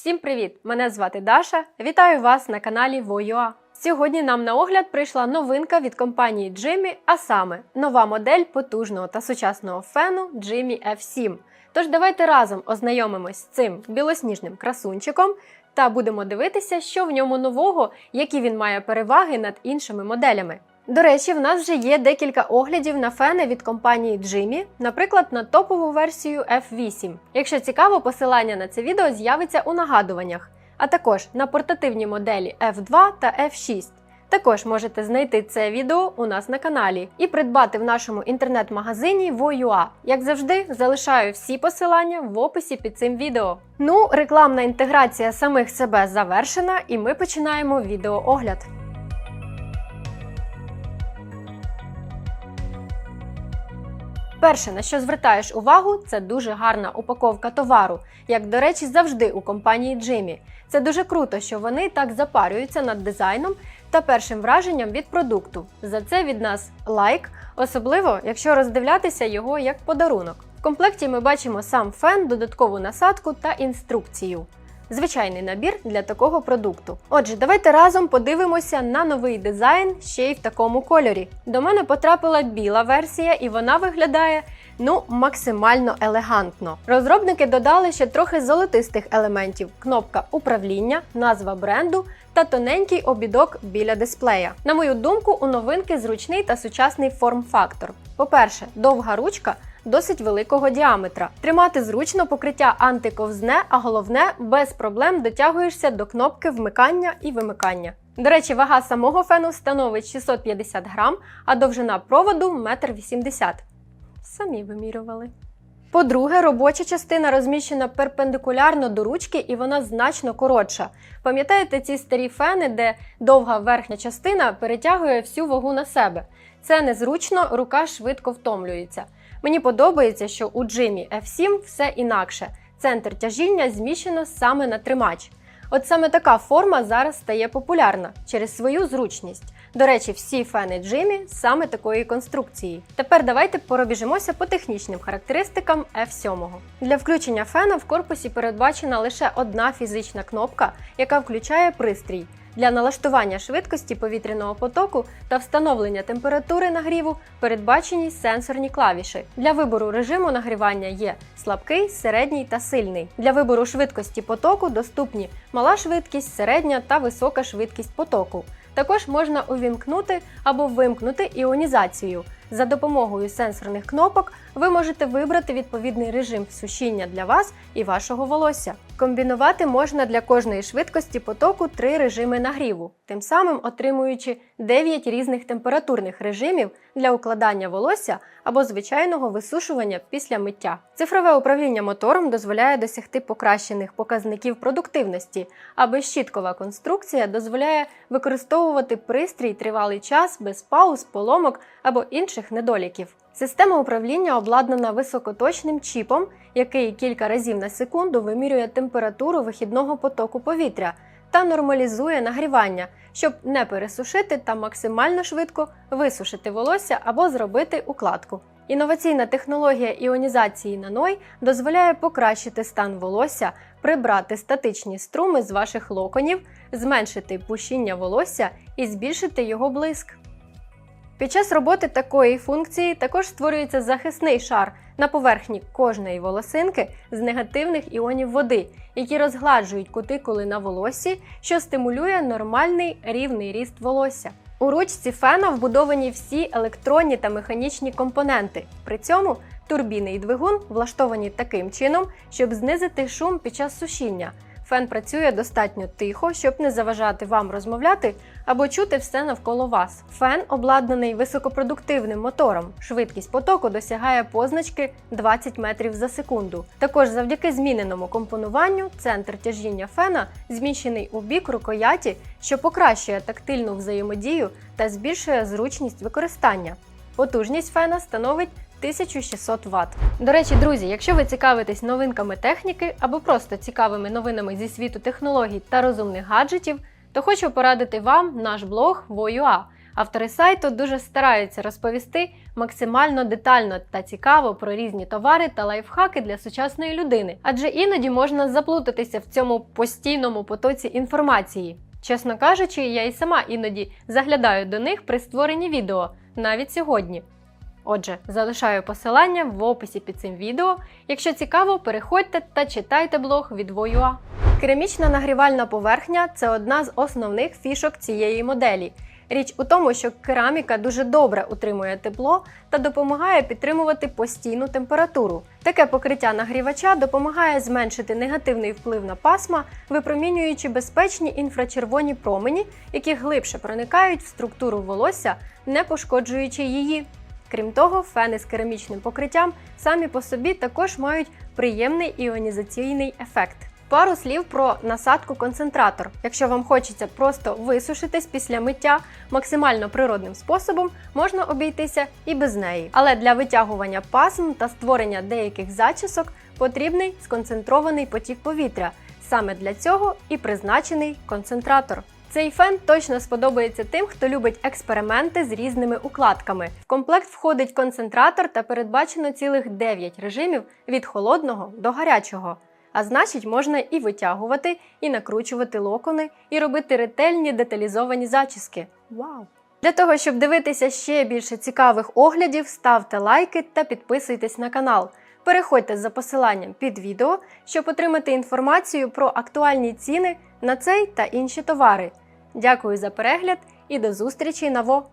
Всім привіт! Мене звати Даша. Вітаю вас на каналі Voyua. Сьогодні нам на огляд прийшла новинка від компанії Jimmy, а саме нова модель потужного та сучасного фену Jimmy F7. Тож давайте разом ознайомимось з цим білосніжним красунчиком та будемо дивитися, що в ньому нового, які він має переваги над іншими моделями. До речі, в нас вже є декілька оглядів на фени від компанії Jimmy, наприклад, на топову версію F8. Якщо цікаво, посилання на це відео з'явиться у нагадуваннях, а також на портативні моделі F2 та F6. Також можете знайти це відео у нас на каналі і придбати в нашому інтернет-магазині Voyua. Як завжди, залишаю всі посилання в описі під цим відео. Ну, рекламна інтеграція самих себе завершена, і ми починаємо відеоогляд. Перше, на що звертаєш увагу, це дуже гарна упаковка товару, як, до речі, завжди у компанії Jimmy. Це дуже круто, що вони так запарюються над дизайном та першим враженням від продукту. За це від нас лайк, особливо якщо роздивлятися його як подарунок. В комплекті ми бачимо сам фен, додаткову насадку та інструкцію. Звичайний набір для такого продукту. Отже, давайте разом подивимося на новий дизайн ще й в такому кольорі. До мене потрапила біла версія, і вона виглядає ну максимально елегантно. Розробники додали ще трохи золотистих елементів: кнопка управління, назва бренду та тоненький обідок біля дисплея. На мою думку, у новинки зручний та сучасний форм-фактор. По-перше, довга ручка досить великого діаметра. Тримати зручно покриття антиковзне, а головне, без проблем дотягуєшся до кнопки вмикання і вимикання. До речі, вага самого фену становить 650 грам, а довжина проводу 1,80 м. Самі вимірювали. По-друге, робоча частина розміщена перпендикулярно до ручки і вона значно коротша. Пам'ятаєте ці старі фени, де довга верхня частина перетягує всю вагу на себе? Це незручно, рука швидко втомлюється. Мені подобається, що у Jimmy F7 все інакше. Центр тяжіння зміщено саме на тримач. От саме така форма зараз стає популярна через свою зручність. До речі, всі фени Jimmy саме такої конструкції. Тепер давайте пробіжимося по технічним характеристикам F7. Для включення фена в корпусі передбачена лише одна фізична кнопка, яка включає пристрій. Для налаштування швидкості повітряного потоку та встановлення температури нагріву передбачені сенсорні клавіші. Для вибору режиму нагрівання є слабкий, середній та сильний. Для вибору швидкості потоку доступні мала швидкість, середня та висока швидкість потоку. Також можна увімкнути або вимкнути іонізацію. За допомогою сенсорних кнопок ви можете вибрати відповідний режим сушіння для вас і вашого волосся. Комбінувати можна для кожної швидкості потоку три режими нагріву, тим самим отримуючи 9 різних температурних режимів для укладання волосся або звичайного висушування після миття. Цифрове управління мотором дозволяє досягти покращених показників продуктивності, а безщіткова конструкція дозволяє використовувати пристрій тривалий час без пауз, поломок або інших недоліків. Система управління обладнана високоточним чіпом, який кілька разів на секунду вимірює температуру вихідного потоку повітря та нормалізує нагрівання, щоб не пересушити та максимально швидко висушити волосся або зробити укладку. Інноваційна технологія іонізації наной дозволяє покращити стан волосся, прибрати статичні струми з ваших локонів, зменшити пушіння волосся і збільшити його блиск. Під час роботи такої функції також створюється захисний шар на поверхні кожної волосинки з негативних іонів води, які розгладжують кутикули на волоссі, що стимулює нормальний рівний ріст волосся. У ручці фена вбудовані всі електронні та механічні компоненти. При цьому турбіни і двигун влаштовані таким чином, щоб знизити шум під час сушіння. Фен працює достатньо тихо, щоб не заважати вам розмовляти або чути все навколо вас. Фен обладнаний високопродуктивним мотором. Швидкість потоку досягає позначки 20 метрів за секунду. Також завдяки зміненому компонуванню центр тяжіння фена зміщений у бік рукояті, що покращує тактильну взаємодію та збільшує зручність використання. Потужність фена становить 1600 Вт. До речі, друзі, якщо ви цікавитесь новинками техніки або просто цікавими новинами зі світу технологій та розумних гаджетів, то хочу порадити вам наш блог Voyua, Автори сайту дуже стараються розповісти максимально детально та цікаво про різні товари та лайфхаки для сучасної людини, адже іноді можна заплутатися в цьому постійному потоці інформації. Чесно кажучи, я і сама іноді заглядаю до них при створенні відео, навіть сьогодні. Отже, залишаю посилання в описі під цим відео. Якщо цікаво, переходьте та читайте блог від Voyua. Керамічна нагрівальна поверхня це одна з основних фішок цієї моделі. Річ у тому, що кераміка дуже добре утримує тепло та допомагає підтримувати постійну температуру. Таке покриття нагрівача допомагає зменшити негативний вплив на пасма, випромінюючи безпечні інфрачервоні промені, які глибше проникають в структуру волосся, не пошкоджуючи її. Крім того, фени з керамічним покриттям самі по собі також мають приємний іонізаційний ефект. Пару слів про насадку концентратор. Якщо вам хочеться просто висушитись після миття максимально природним способом, можна обійтися і без неї. Але для витягування пасм та створення деяких зачісок потрібний сконцентрований потік повітря. Саме для цього і призначений концентратор. Цей фен точно сподобається тим, хто любить експерименти з різними укладками. В комплект входить концентратор та передбачено цілих 9 режимів від холодного до гарячого. А значить, можна і витягувати, і накручувати локони, і робити ретельні деталізовані зачіски. Вау! Для того, щоб дивитися ще більше цікавих оглядів, ставте лайки та підписуйтесь на канал. Переходьте за посиланням під відео, щоб отримати інформацію про актуальні ціни на цей та інші товари. Дякую за перегляд і до зустрічі на ВО!